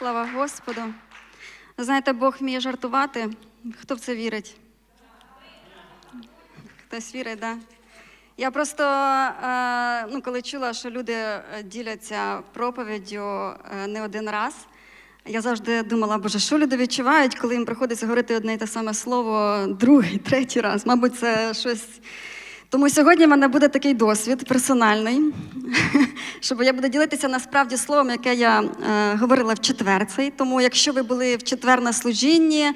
Слава Господу. Знаєте, Бог вміє жартувати. Хто в це вірить? Хтось вірить, так? Да? Я просто, е, ну, коли чула, що люди е, діляться проповіддю е, не один раз, я завжди думала, боже, що люди відчувають, коли їм приходиться говорити одне і те саме слово другий, третій раз. Мабуть, це щось. Тому сьогодні в мене буде такий досвід персональний, щоб я буду ділитися насправді словом, яке я е, говорила в четвер цей. Тому якщо ви були в четвер на служінні,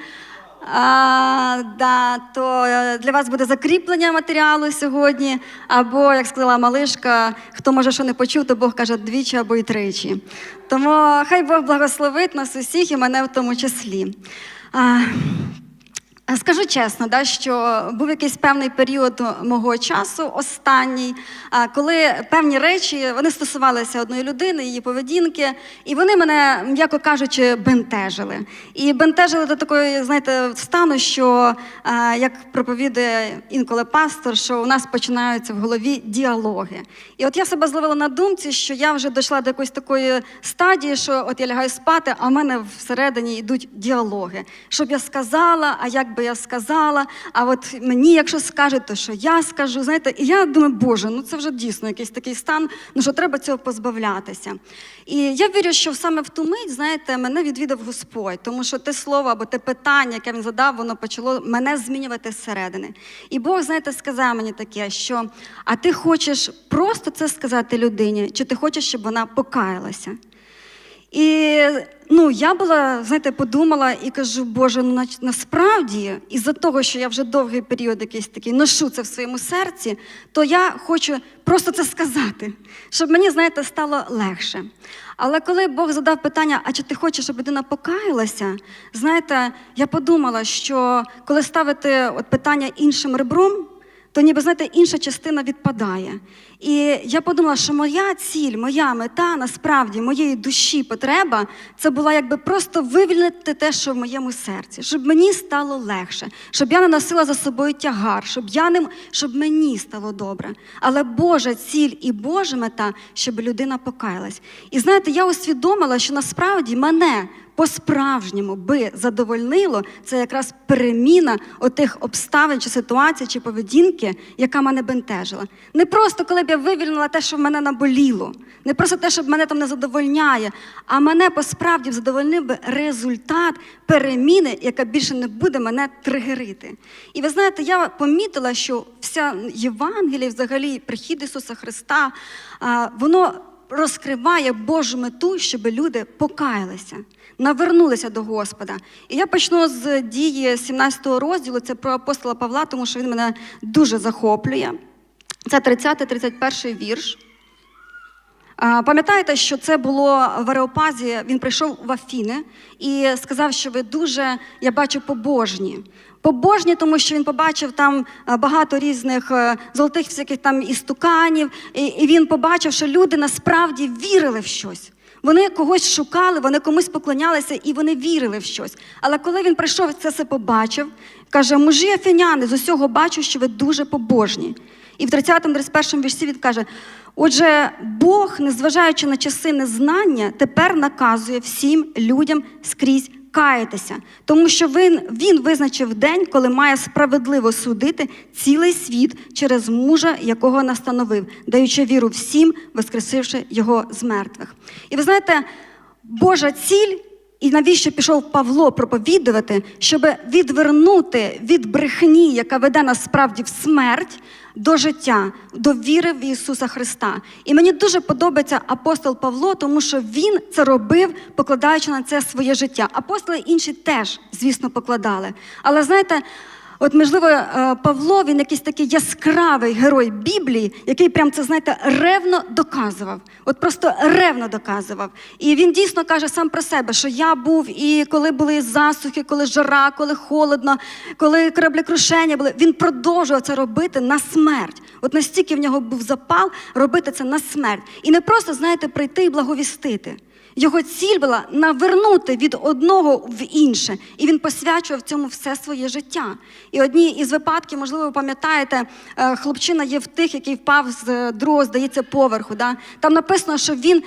а, да, то е, для вас буде закріплення матеріалу сьогодні. Або, як сказала малишка, хто може що не почув, то Бог каже двічі або й тричі. Тому хай Бог благословить нас усіх і мене в тому числі. А, Скажу чесно, да, що був якийсь певний період мого часу, останній, коли певні речі вони стосувалися одної людини, її поведінки, і вони мене, м'яко кажучи, бентежили. І бентежили до такої, знаєте, стану, що як проповідує інколи пастор, що у нас починаються в голові діалоги. І от я себе зловила на думці, що я вже дійшла до якоїсь такої стадії, що от я лягаю спати, а в мене всередині йдуть діалоги. Щоб я сказала, а як би я сказала, а от мені, якщо скажуть, то що я скажу. Знаєте, і я думаю, Боже, ну це вже дійсно якийсь такий стан, ну що треба цього позбавлятися. І я вірю, що саме в ту мить, знаєте, мене відвідав Господь, тому що те слово або те питання, яке він задав, воно почало мене змінювати зсередини. І Бог, знаєте, сказав мені таке, що а ти хочеш просто це сказати людині, чи ти хочеш, щоб вона покаялася? І ну, я була, знаєте, подумала і кажу, Боже, ну насправді, із-за того, що я вже довгий період якийсь такий ношу це в своєму серці, то я хочу просто це сказати, щоб мені, знаєте, стало легше. Але коли Бог задав питання, а чи ти хочеш, щоб людина покаялася, знаєте, я подумала, що коли ставити от питання іншим ребром, то ніби знаєте, інша частина відпадає. І я подумала, що моя ціль, моя мета, насправді, моєї душі потреба, це була якби просто вивільнити те, що в моєму серці, щоб мені стало легше, щоб я не носила за собою тягар, щоб я не щоб мені стало добре. Але Божа ціль і Божа мета, щоб людина покаялась. І знаєте, я усвідомила, що насправді мене по-справжньому би задовольнило це якраз переміна отих обставин чи ситуацій, чи поведінки, яка мене бентежила. Не просто коли б я вивільнила те, що в мене наболіло, не просто те, що мене там не задовольняє, а мене по-справді задовольнив би результат переміни, яка більше не буде мене тригерити. І ви знаєте, я помітила, що вся Євангелія, взагалі, прихід Ісуса Христа, воно розкриває Божу мету, щоб люди покаялися, навернулися до Господа. І я почну з дії 17 розділу, це про апостола Павла, тому що він мене дуже захоплює. Це 30-31 вірш. Пам'ятаєте, що це було в Ареопазі, він прийшов в Афіни і сказав, що ви дуже, я бачу, побожні. Побожні, тому що він побачив там багато різних е, золотих всяких там істуканів, і, він побачив, що люди насправді вірили в щось. Вони когось шукали, вони комусь поклонялися і вони вірили в щось. Але коли він прийшов, це все побачив, каже: мужі афіняни, з усього бачу, що ви дуже побожні. І в 30-31 вірші він каже: Отже, Бог, незважаючи на часи незнання, тепер наказує всім людям скрізь каятися, тому що він, він визначив день, коли має справедливо судити цілий світ через мужа, якого настановив, даючи віру всім, воскресивши його з мертвих. І ви знаєте, Божа ціль. І навіщо пішов Павло проповідувати, щоб відвернути від брехні, яка веде нас справді в смерть, до життя, до віри в Ісуса Христа. І мені дуже подобається апостол Павло, тому що він це робив, покладаючи на це своє життя. Апостоли інші теж, звісно, покладали. Але знаєте, От, можливо, е, Павло, він якийсь такий яскравий герой Біблії, який прям це, знаєте, ревно доказував. От просто ревно доказував. І він дійсно каже сам про себе, що я був і коли були засухи, коли жара, коли холодно, коли кораблекрушення були, він продовжував це робити на смерть. От настільки в нього був запал робити це на смерть. І не просто, знаєте, прийти і благовістити. Його ціль була навернути від одного в інше, і він посвячував цьому все своє життя. І одні із випадків, можливо, ви пам'ятаєте, є в тих, який впав з е, другого, здається, поверху. Да? Там написано, що він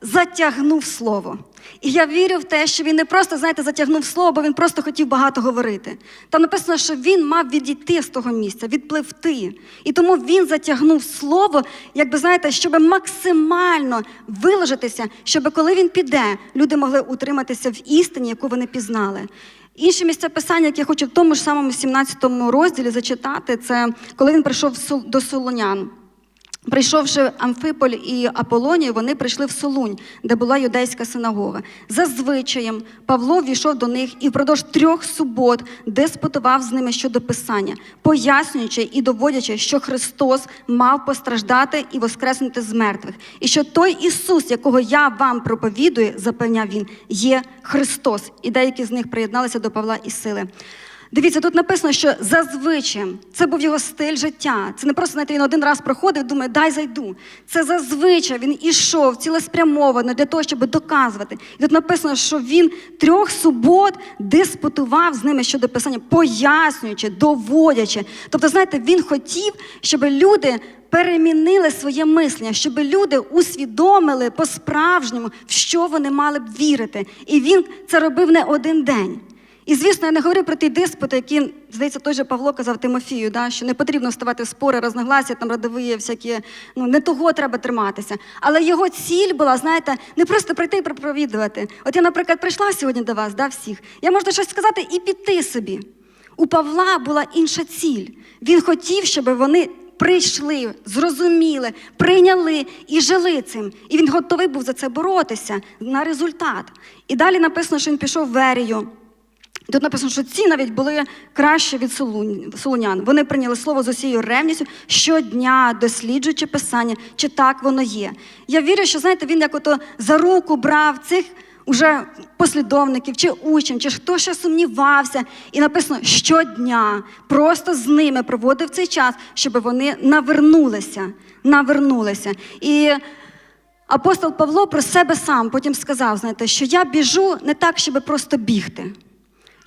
затягнув слово. І я вірю в те, що він не просто, знаєте, затягнув слово, бо він просто хотів багато говорити. Там написано, що він мав відійти з того місця, відпливти. І тому він затягнув слово, якби знаєте, щоб максимально виложитися, щоб коли він піде, люди могли утриматися в істині, яку вони пізнали. Інше місце писання, яке я хочу в тому ж самому 17 розділі зачитати, це коли він прийшов до Солонян. Прийшовши Амфиполь і Аполонію, вони прийшли в Солунь, де була юдейська синагога. За звичаєм Павло ввійшов до них і впродовж трьох субот диспутував з ними щодо писання, пояснюючи і доводячи, що Христос мав постраждати і воскреснути з мертвих, і що той Ісус, якого я вам проповідую, запевняв він, є Христос. І деякі з них приєдналися до Павла і сили. Дивіться, тут написано, що зазвичай це був його стиль життя. Це не просто знаєте, він один раз проходив, думає, дай зайду. Це зазвичай він ішов цілеспрямовано для того, щоб доказувати. І тут написано, що він трьох субот диспутував з ними щодо писання, пояснюючи, доводячи. Тобто, знаєте, він хотів, щоб люди. Перемінили своє мислення, щоб люди усвідомили по-справжньому, в що вони мали б вірити. І він це робив не один день. І звісно, я не говорю про ті диспути, які, здається, той же Павло казав Тимофію, да, що не потрібно вставати в спори, розногласія, там родові всякі, ну не того треба триматися. Але його ціль була, знаєте, не просто прийти і проповідувати. От я, наприклад, прийшла сьогодні до вас, да, всіх. Я можу щось сказати і піти собі. У Павла була інша ціль. Він хотів, щоб вони. Прийшли, зрозуміли, прийняли і жили цим. І він готовий був за це боротися на результат. І далі написано, що він пішов в Верію. Тут написано, що ці навіть були краще від солунян. Вони прийняли слово з усією ревністю щодня, досліджуючи писання, чи так воно є. Я вірю, що знаєте, він як ото за руку брав цих уже послідовників чи учнів, чи хто ще сумнівався. І написано щодня, просто з ними проводив цей час, щоб вони навернулися. Навернулися. І апостол Павло про себе сам потім сказав, знаєте, що я біжу не так, щоб просто бігти.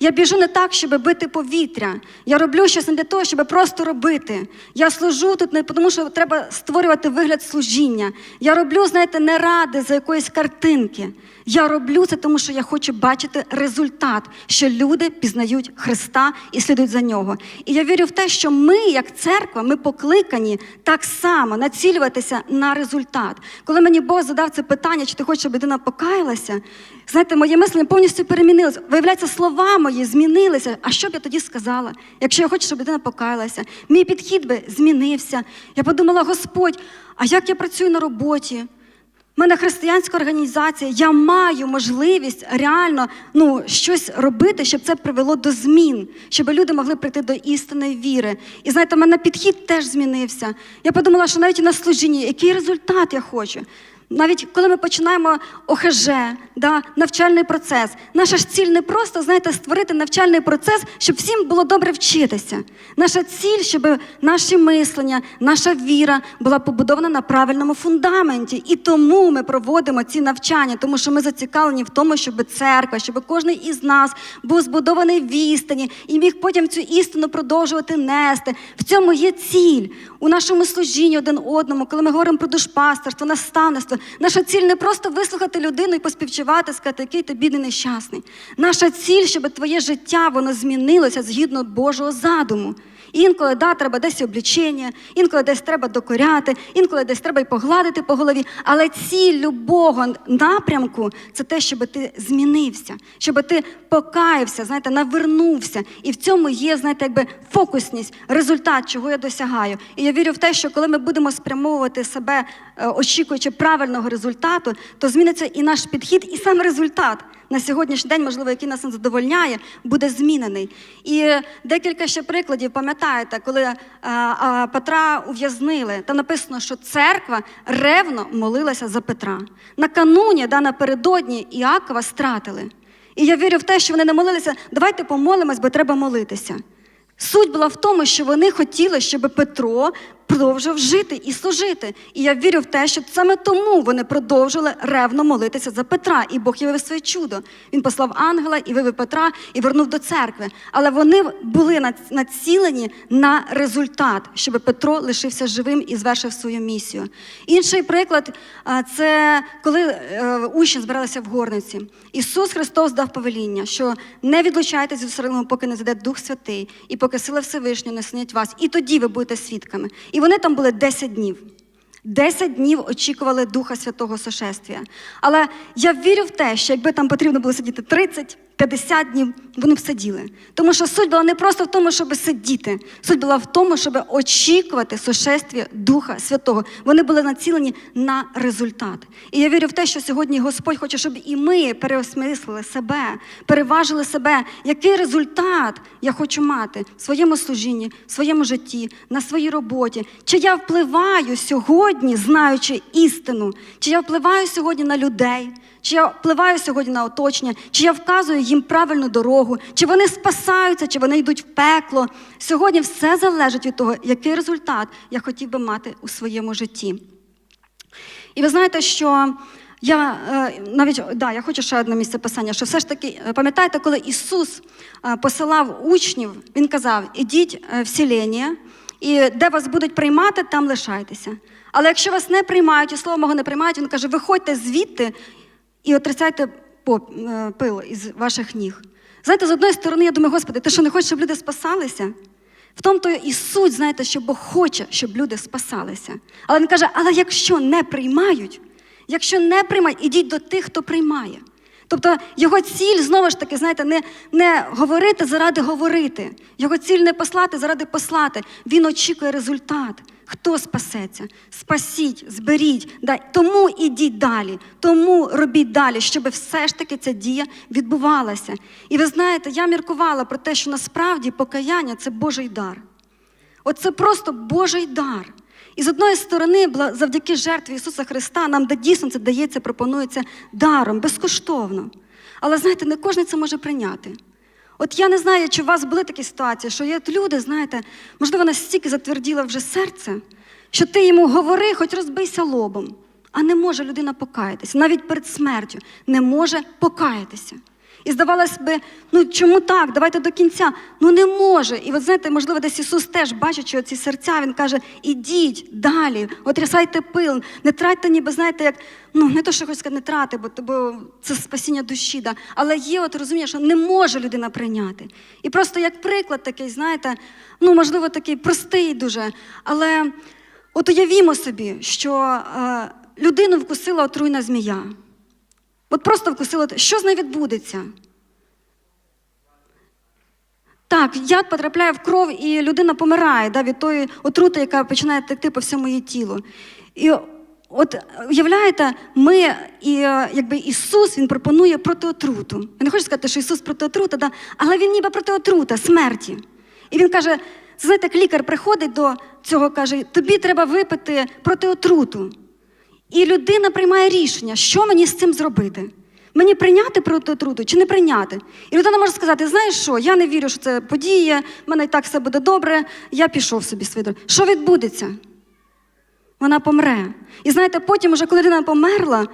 Я біжу не так, щоб бити повітря. Я роблю щось не для того, щоб просто робити. Я служу тут не тому, що треба створювати вигляд служіння. Я роблю, знаєте, не ради за якоїсь картинки. Я роблю це, тому що я хочу бачити результат, що люди пізнають Христа і слідують за нього. І я вірю в те, що ми, як церква, ми покликані так само націлюватися на результат. Коли мені Бог задав це питання, чи ти хочеш, щоб людина покаялася, знаєте, моє мислення повністю перемінилося. Виявляється, слова мої змінилися. А що б я тоді сказала, якщо я хочу, щоб людина покаялася? Мій підхід би змінився. Я подумала, Господь, а як я працюю на роботі? Мене християнська організація, я маю можливість реально ну, щось робити, щоб це привело до змін, щоб люди могли прийти до істинної віри. І знаєте, в мене підхід теж змінився. Я подумала, що навіть на служінні, який результат я хочу. Навіть коли ми починаємо ОХЖ, да, навчальний процес, наша ж ціль не просто, знаєте, створити навчальний процес, щоб всім було добре вчитися. Наша ціль, щоб наші мислення, наша віра була побудована на правильному фундаменті. І тому ми проводимо ці навчання, тому що ми зацікавлені в тому, щоб церква, щоб кожен із нас був збудований в істині і міг потім цю істину продовжувати нести. В цьому є ціль у нашому служінні один одному, коли ми говоримо про душпастерство, наставництво. Наша ціль не просто вислухати людину і поспівчувати, сказати, який ти бідний нещасний. Наша ціль, щоб твоє життя воно змінилося згідно Божого задуму. Інколи да, треба десь облічення, інколи десь треба докоряти, інколи десь треба й погладити по голові. Але ціль любого напрямку це те, щоб ти змінився, щоб ти покаявся, знаєте, навернувся. І в цьому є, знаєте, якби фокусність, результат, чого я досягаю. І я вірю в те, що коли ми будемо спрямовувати себе, е, очікуючи правильного результату, то зміниться і наш підхід, і сам результат на сьогоднішній день, можливо, який нас не задовольняє, буде змінений. І декілька ще прикладів, пам'ятаєте, коли е, е, Петра ув'язнили, там написано, що церква ревно молилася за Петра. Накануні, да, напередодні Іакова стратили. І я вірю в те, що вони не молилися, давайте помолимось, бо треба молитися. Суть була в тому, що вони хотіли, щоб Петро продовжував жити і служити. І я вірю в те, що саме тому вони продовжили ревно молитися за Петра, і Бог явив своє чудо. Він послав ангела і вивів Петра і вернув до церкви. Але вони були націлені на результат, щоб Петро лишився живим і звершив свою місію. Інший приклад це коли е, учні збиралися в горниці. Ісус Христос дав повеління, що не відлучайтеся з Єрусалиму, поки не зайде Дух Святий, і поки сила Всевишнього не синять вас, і тоді ви будете свідками. І вони там були 10 днів. Десять днів очікували Духа Святого сошествія. Але я вірю в те, що якби там потрібно було сидіти 30, 50 днів, вони б сиділи. Тому що суть була не просто в тому, щоб сидіти. Суть була в тому, щоб очікувати сошествія Духа Святого. Вони були націлені на результат. І я вірю в те, що сьогодні Господь хоче, щоб і ми переосмислили себе, переважили себе, який результат я хочу мати в своєму служінні, в своєму житті, на своїй роботі. Чи я впливаю сьогодні, знаючи істину, чи я впливаю сьогодні на людей, чи я впливаю сьогодні на оточення, чи я вказую їм правильну дорогу, чи вони спасаються, чи вони йдуть в пекло. Сьогодні все залежить від того, який результат я хотів би мати у своєму житті. І ви знаєте, що я е, навіть да, я хочу ще одне місце писання, що все ж таки, е, пам'ятаєте, коли Ісус е, посилав учнів, Він казав: ідіть в сілення, і де вас будуть приймати, там лишайтеся. Але якщо вас не приймають, і слово мого не приймають, він каже, виходьте звідти і отрицяйте пил із ваших ніг. Знаєте, з одної сторони, я думаю, Господи, ти що не хочеш, щоб люди спасалися? В тому то і суть, знаєте, що Бог хоче, щоб люди спасалися. Але він каже: але якщо не приймають, якщо не приймають, ідіть до тих, хто приймає. Тобто його ціль знову ж таки, знаєте, не, не говорити заради говорити. Його ціль не послати заради послати. Він очікує результат. Хто спасеться? Спасіть, зберіть, дай. Тому ідіть далі, тому робіть далі, щоб все ж таки ця дія відбувалася. І ви знаєте, я міркувала про те, що насправді покаяння це Божий дар. От це просто Божий дар. І з одної сторони, завдяки жертві Ісуса Христа, нам дійсно це дається, пропонується даром, безкоштовно. Але знаєте, не кожен це може прийняти. От я не знаю, чи у вас були такі ситуації, що є люди, знаєте, можливо, настільки затверділо вже серце, що ти йому говори, хоч розбийся лобом, а не може людина покаятися, навіть перед смертю не може покаятися. І здавалось би, ну чому так? Давайте до кінця. Ну не може. І от знаєте, можливо, десь Ісус теж бачачи ці серця, Він каже: ідіть далі, отрясайте пил, не тратьте, ніби знаєте, як ну не то, що хочу не трати, бо, бо це спасіння душі. Да. Але є, от розумієш, що не може людина прийняти. І просто як приклад такий, знаєте, ну можливо, такий простий дуже. Але от уявімо собі, що е, людину вкусила отруйна змія. От просто вкусила, що з нею відбудеться? Так, яд потрапляє в кров, і людина помирає да, від тої отрути, яка починає текти по всьому її тілу. І от уявляєте, ми і е, якби Ісус Він пропонує протиотруту. Я не хочу сказати, що Ісус протиотрута, да, але Він ніби протиотрута, смерті. І він каже: знаєте, як лікар приходить до цього, каже, тобі треба випити протиотруту. І людина приймає рішення, що мені з цим зробити. Мені прийняти проти труду чи не прийняти? І людина може сказати: знаєш що, я не вірю, що це подія, в мене і так все буде добре, я пішов собі свій. Що відбудеться? Вона помре. І знаєте, потім, уже коли людина померла,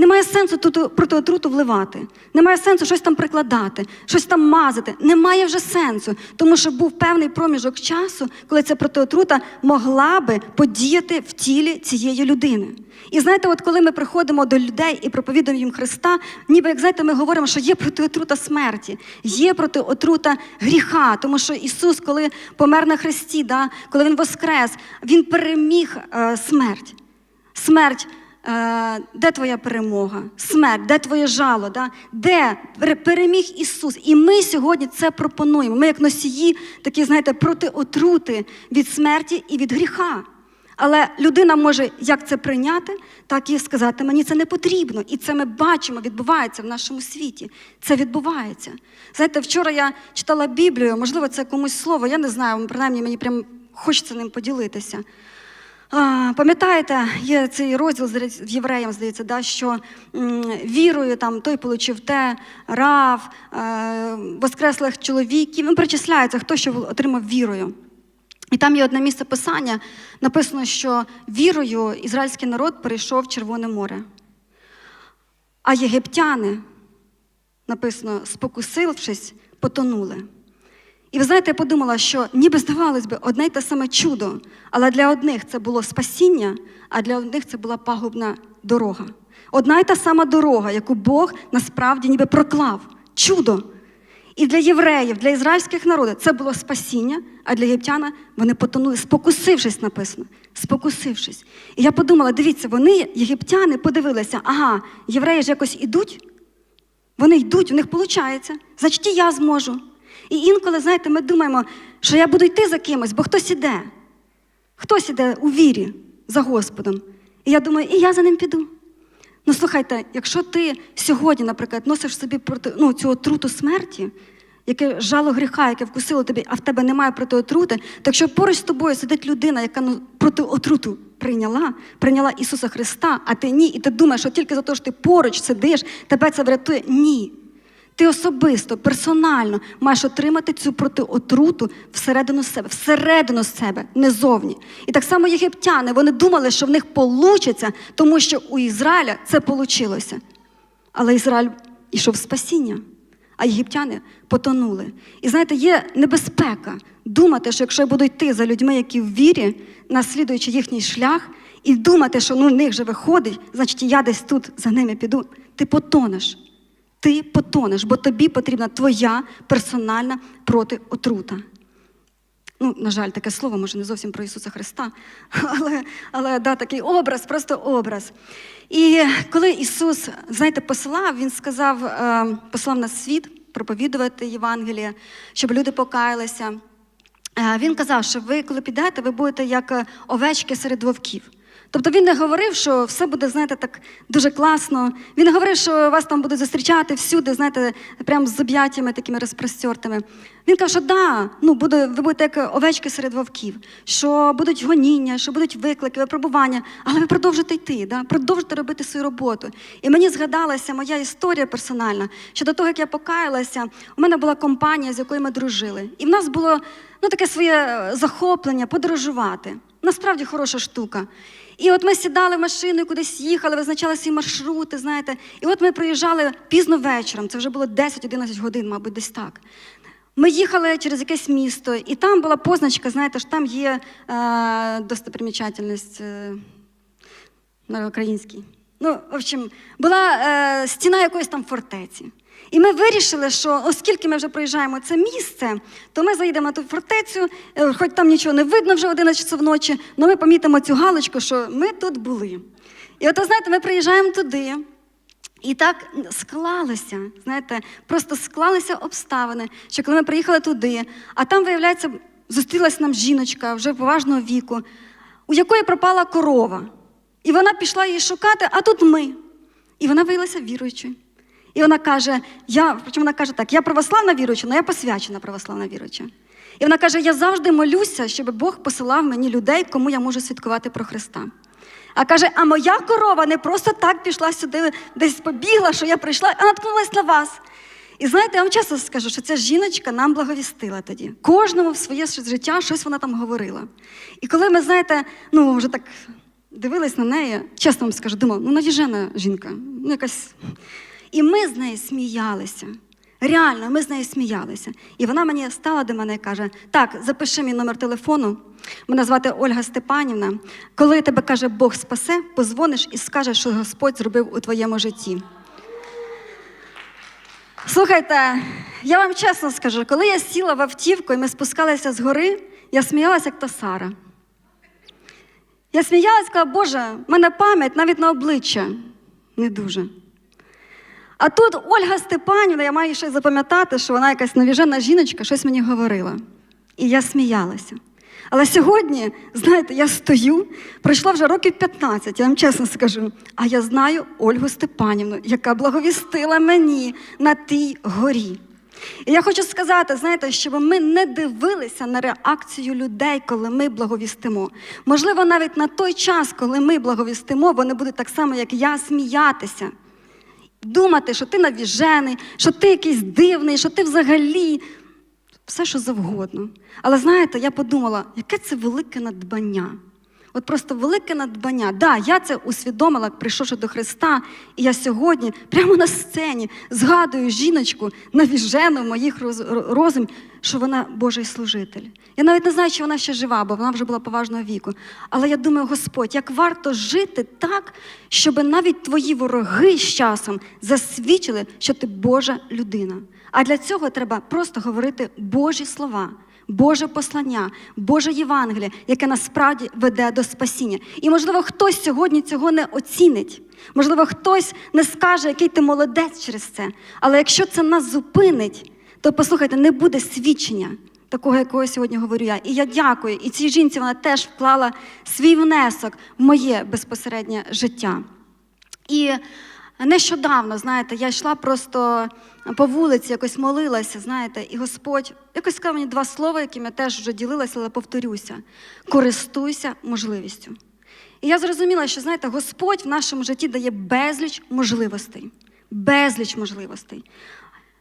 немає сенсу тут протиотруту вливати, немає сенсу щось там прикладати, щось там мазати. Немає вже сенсу, тому що був певний проміжок часу, коли ця протиотрута могла би подіяти в тілі цієї людини. І знаєте, от коли ми приходимо до людей і проповідуємо їм Христа, ніби як знаєте, ми говоримо, що є протиотрута смерті, є протиотрута гріха, тому що Ісус, коли помер на Христі, да, коли Він воскрес, Він переміг е, смерть. Смерть, де твоя перемога? Смерть, де твоє жало? Да? Де Пере- переміг Ісус? І ми сьогодні це пропонуємо. Ми, як носії, такі, знаєте, проти отрути від смерті і від гріха. Але людина може як це прийняти, так і сказати, мені це не потрібно. І це ми бачимо, відбувається в нашому світі. Це відбувається. Знаєте, вчора я читала Біблію, можливо, це комусь слово, я не знаю, принаймні мені прям хочеться ним поділитися. Пам'ятаєте, є цей розділ в євреям, здається, да, що вірою там той получив те, рав, е, воскреслих чоловіків. Він причисляється, хто що отримав вірою. І там є одне місце писання, написано, що вірою ізраїльський народ перейшов Червоне море. А єгиптяни, написано, спокусившись, потонули. І ви знаєте, я подумала, що ніби здавалось би, одне й те саме чудо, але для одних це було спасіння, а для одних це була пагубна дорога. Одна й та сама дорога, яку Бог насправді ніби проклав. Чудо. І для євреїв, для ізраїльських народів це було спасіння, а для єгиптяна вони потонули, спокусившись, написано. Спокусившись. І я подумала: дивіться, вони, єгиптяни, подивилися, ага, євреї ж якось ідуть, вони йдуть, у них виходить, значить, і я зможу. І інколи, знаєте, ми думаємо, що я буду йти за кимось, бо хтось іде. Хтось іде у вірі за Господом. І я думаю, і я за ним піду. Ну, слухайте, якщо ти сьогодні, наприклад, носиш собі проти ну, цю отруту смерті, яке жало гріха, яке вкусило тобі, а в тебе немає проти отрути, то якщо поруч з тобою сидить людина, яка ну, проти отруту прийняла, прийняла Ісуса Христа, а ти ні, і ти думаєш, що тільки за те, що ти поруч сидиш, тебе це врятує. Ні. Ти особисто, персонально маєш отримати цю протиотруту всередину себе, всередину себе, не зовні. І так само єгиптяни, вони думали, що в них вийде, тому що у Ізраїля це вийшло. Але Ізраїль ішов в спасіння, а єгиптяни потонули. І знаєте, є небезпека думати, що якщо я буду йти за людьми, які в вірі, наслідуючи їхній шлях, і думати, що ну, в них же виходить, значить я десь тут за ними піду, ти потонеш. Ти потонеш, бо тобі потрібна твоя персональна протиотрута. Ну, на жаль, таке слово, може, не зовсім про Ісуса Христа, але, але да, такий образ, просто образ. І коли Ісус, знаєте, посилав, Він сказав, е, послав на світ проповідувати Євангеліє, щоб люди покаялися. Е, Він казав, що ви, коли підете, ви будете як е, овечки серед вовків. Тобто він не говорив, що все буде, знаєте, так дуже класно. Він не говорив, що вас там будуть зустрічати всюди, знаєте, прямо з об'яттями такими розпростертими. Він каже, що да, ну буде, ви будете як овечки серед вовків, що будуть гоніння, що будуть виклики, випробування, але ви продовжите йти, да? продовжите робити свою роботу. І мені згадалася моя історія персональна, що до того, як я покаялася, у мене була компанія, з якою ми дружили. І в нас було ну, таке своє захоплення подорожувати. Насправді хороша штука. І от ми сідали в машину, кудись їхали, визначали свої маршрути, знаєте. І от ми приїжджали пізно вечором, це вже було 10-11 годин, мабуть, десь так. Ми їхали через якесь місто, і там була позначка, знаєте, що там є е, достопримічательність е, на українській. Ну, в общем, була е, стіна якоїсь там фортеці. І ми вирішили, що оскільки ми вже проїжджаємо це місце, то ми заїдемо на ту фортецю, е, хоч там нічого не видно вже 11 часов ночі, але ми помітимо цю галочку, що ми тут були. І от, знаєте, ми приїжджаємо туди. І так склалося, знаєте, просто склалися обставини, що коли ми приїхали туди, а там, виявляється, зустрілась нам жіночка вже поважного віку, у якої пропала корова. І вона пішла її шукати, а тут ми. І вона виявилася віруючою. І вона каже: я, причому вона каже так: я православна віруюча, але я посвячена православна віруюча. І вона каже: я завжди молюся, щоб Бог посилав мені людей, кому я можу свідкувати про Христа. А каже, а моя корова не просто так пішла сюди, десь побігла, що я прийшла, а наткнулася на вас. І знаєте, я вам чесно скажу, що ця жіночка нам благовістила тоді. Кожному в своє життя щось вона там говорила. І коли ми, знаєте, ну вже так дивились на неї, чесно вам скажу, думав, ну навіжена жінка, ну якась. І ми з нею сміялися. Реально, ми з нею сміялися. І вона мені стала до мене і каже: Так, запиши мій номер телефону. Мене звати Ольга Степанівна. Коли тебе каже Бог спасе, позвониш і скажеш, що Господь зробив у твоєму житті. Слухайте, я вам чесно скажу, коли я сіла в автівку і ми спускалися з гори, я сміялася, як та Сара. Я сміялася, сказала, Боже, в мене пам'ять навіть на обличчя не дуже. А тут Ольга Степанівна, я маю ще запам'ятати, що вона якась навіжена жіночка, щось мені говорила. І я сміялася. Але сьогодні, знаєте, я стою, пройшло вже років 15, я вам чесно скажу. А я знаю Ольгу Степанівну, яка благовістила мені на тій горі. І я хочу сказати, знаєте, щоб ми не дивилися на реакцію людей, коли ми благовістимо. Можливо, навіть на той час, коли ми благовістимо, вони будуть так само, як я, сміятися. Думати, що ти навіжений, що ти якийсь дивний, що ти взагалі все, що завгодно. Але знаєте, я подумала, яке це велике надбання. От просто велике надбання. Да, я це усвідомила, прийшовши до Христа, і я сьогодні прямо на сцені згадую жіночку навіжену моїх роз- розум, що вона Божий служитель. Я навіть не знаю, чи вона ще жива, бо вона вже була поважного віку. Але я думаю, Господь, як варто жити так, щоб навіть твої вороги з часом засвідчили, що ти Божа людина. А для цього треба просто говорити Божі слова. Боже послання, Боже Євангеліє, яке насправді веде до спасіння. І, можливо, хтось сьогодні цього не оцінить. Можливо, хтось не скаже, який ти молодець через це. Але якщо це нас зупинить, то послухайте, не буде свідчення такого, якого сьогодні говорю я. І я дякую. І цій жінці вона теж вклала свій внесок в моє безпосереднє життя. І нещодавно, знаєте, я йшла просто по вулиці, якось молилася, знаєте, і Господь якось сказав мені два слова, якими я теж вже ділилася, але повторюся: користуйся можливістю. І я зрозуміла, що знаєте, Господь в нашому житті дає безліч можливостей. Безліч можливостей.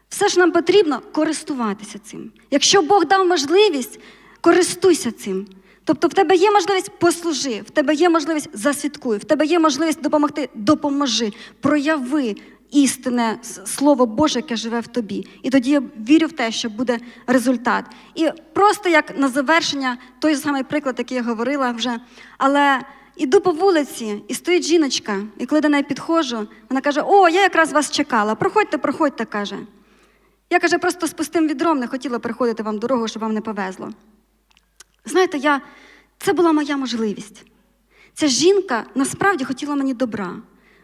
Все ж нам потрібно користуватися цим. Якщо Бог дав можливість, користуйся цим. Тобто в тебе є можливість послужи, в тебе є можливість засвідкуй, в тебе є можливість допомогти, допоможи, прояви істинне Слово Боже, яке живе в тобі. І тоді я вірю в те, що буде результат. І просто як на завершення, той самий приклад, який я говорила вже. Але іду по вулиці, і стоїть жіночка, і коли до неї підходжу, вона каже: О, я якраз вас чекала. Проходьте, проходьте, каже. Я каже, просто з пустим відром не хотіла приходити вам дорогу, щоб вам не повезло. Знаєте, я... це була моя можливість. Ця жінка насправді хотіла мені добра.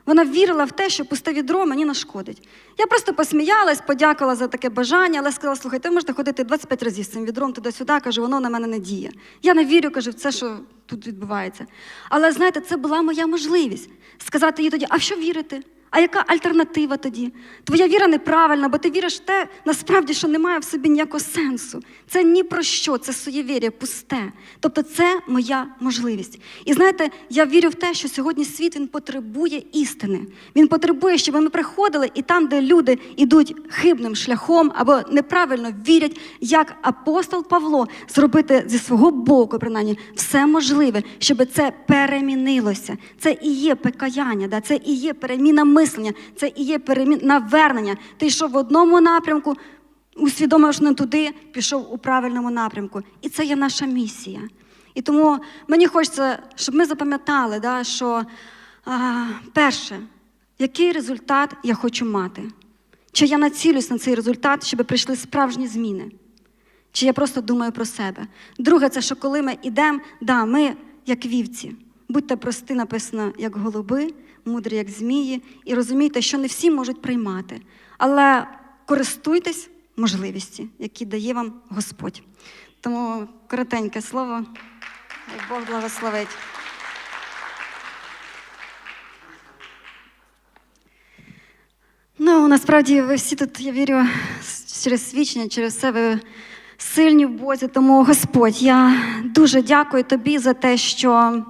Вона вірила в те, що пусте відро мені нашкодить. Я просто посміялась, подякувала за таке бажання, але сказала: слухайте, ви можете ходити 25 разів з цим відром туди-сюди, кажу, воно на мене не діє. Я не вірю, кажу, в це, що тут відбувається. Але знаєте, це була моя можливість сказати їй тоді, а що вірити? А яка альтернатива тоді? Твоя віра неправильна, бо ти віриш в те, насправді, що немає в собі ніякого сенсу. Це ні про що, це суєвір'я, пусте. Тобто це моя можливість. І знаєте, я вірю в те, що сьогодні світ він потребує істини. Він потребує, щоб ми приходили і там, де люди йдуть хибним шляхом або неправильно вірять, як апостол Павло зробити зі свого боку, принаймні, все можливе, щоб це перемінилося. Це і є покаяння, да? це і є переміна мислення, це і є перемін... навернення. Ти йшов в одному напрямку, усвідомив, що не туди, пішов у правильному напрямку. І це є наша місія. І тому мені хочеться, щоб ми запам'ятали, да, що а, перше, який результат я хочу мати? Чи я націлюсь на цей результат, щоб прийшли справжні зміни? Чи я просто думаю про себе? Друге, це що коли ми йдемо, да, ми як вівці. Будьте прості, написано, як голуби, мудрі, як змії, і розумійте, що не всі можуть приймати. Але користуйтесь можливості, які дає вам Господь. Тому коротеньке слово, Бог благословить. Ну, насправді ви всі тут, я вірю, через свідчення, через ви сильні в Бозі. Тому, Господь, я дуже дякую тобі за те, що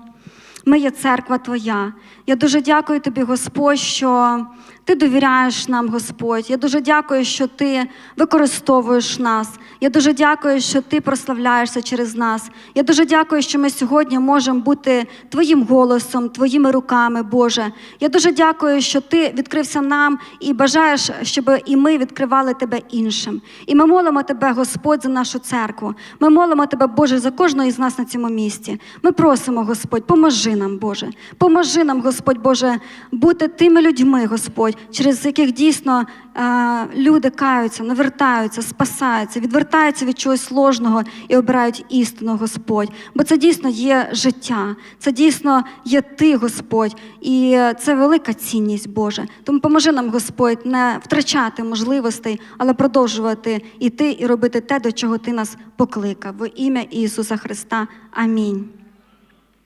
ми є церква Твоя. Я дуже дякую тобі, Господь, що ти довіряєш нам, Господь. Я дуже дякую, що ти використовуєш нас. Я дуже дякую, що ти прославляєшся через нас. Я дуже дякую, що ми сьогодні можемо бути Твоїм голосом, Твоїми руками, Боже. Я дуже дякую, що ти відкрився нам і бажаєш, щоб і ми відкривали тебе іншим. І ми молимо тебе, Господь, за нашу церкву. Ми молимо тебе, Боже, за кожного із нас на цьому місці. Ми просимо, Господь, поможи нам, Боже. Поможи нам, Господь Боже, бути тими людьми, Господь, через яких дійсно е, люди каються, навертаються, спасаються, відвертаються від чогось ложного і обирають істину, Господь. Бо це дійсно є життя, це дійсно є ти, Господь, і це велика цінність, Боже. Тому поможи нам, Господь, не втрачати можливостей, але продовжувати іти і робити те, до чого ти нас покликав. Во ім'я Ісуса Христа. Амінь.